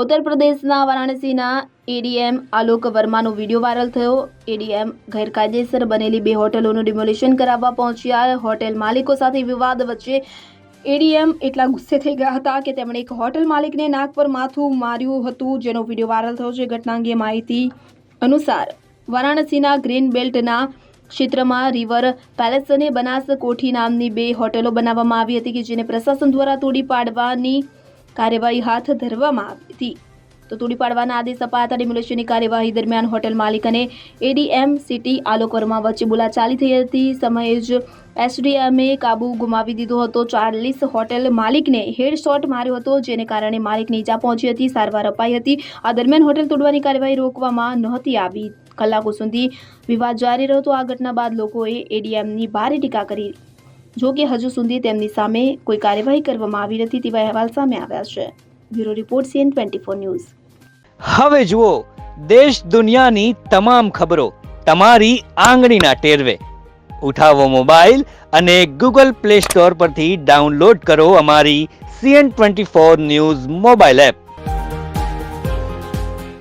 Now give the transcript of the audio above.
ઉત્તર પ્રદેશના વારાણસીના એડીએમ આલોક વર્માનો વીડિયો વાયરલ થયો. એડીએમ ગેરકાયદેસર બનેલી બે હોટલોનું ડિમોલિશન કરાવવા પહોંચ્યા. હોટેલ માલિકો સાથે વિવાદ વચ્ચે એડીએમ એટલા ગુસ્સે થઈ ગયા હતા કે તેમણે એક હોટેલ માલિકને નાક પર માથું માર્યું હતું, જેનો વીડિયો વાયરલ થયો છે. ઘટના અંગે માહિતી અનુસાર, વારાણસીના ગ્રીન બેલ્ટના ક્ષેત્રમાં રિવર પેલેસ અને બનાસ કોઠી નામની બે હોટેલો બનાવવામાં આવી હતી કે જેને પ્રશાસન દ્વારા તોડી પાડવાની કાર્યવાહી હાથ ધરવામાં આવી હતી. તો તોડી પાડવાના આદેશ અપાતા ડિમોલેશનની કાર્યવાહી દરમિયાન હોટેલ માલિક અને એડીએમ સિટી આલોક વર્મા વચ્ચે બોલાચાલી થઈ હતી. સમયે જ એસડીએમએ કાબુ ગુમાવી દીધો હતો. ચાલીસ હોટેલ માલિકને હેડ શોટ માર્યો હતો, જેને કારણે માલિકને ઈજા પહોંચી હતી. સારવાર અપાઈ હતી. આ દરમિયાન હોટેલ તોડવાની કાર્યવાહી રોકવામાં નહોતી આવી. કલાકો સુધી વિવાદ જારી રહ્યો હતો. આ ઘટના બાદ લોકોએ એડીએમની ભારે ટીકા કરી. જો કે હજુ સુધી તેમની સામે કોઈ કાર્યવાહી કરવામાં આવી નથી તેવા અહેવાલ સામે આવ્યા છે. Bureau report CN twenty four news. હવે જુઓ, દેશ દુનિયાની તમામ ખબરો તમારી આંગળીના ટેરવે. ઉઠાવો મોબાઈલ અને ગૂગલ પ્લે સ્ટોર પરથી ડાઉનલોડ કરો અમારી CN twenty four news mobile app.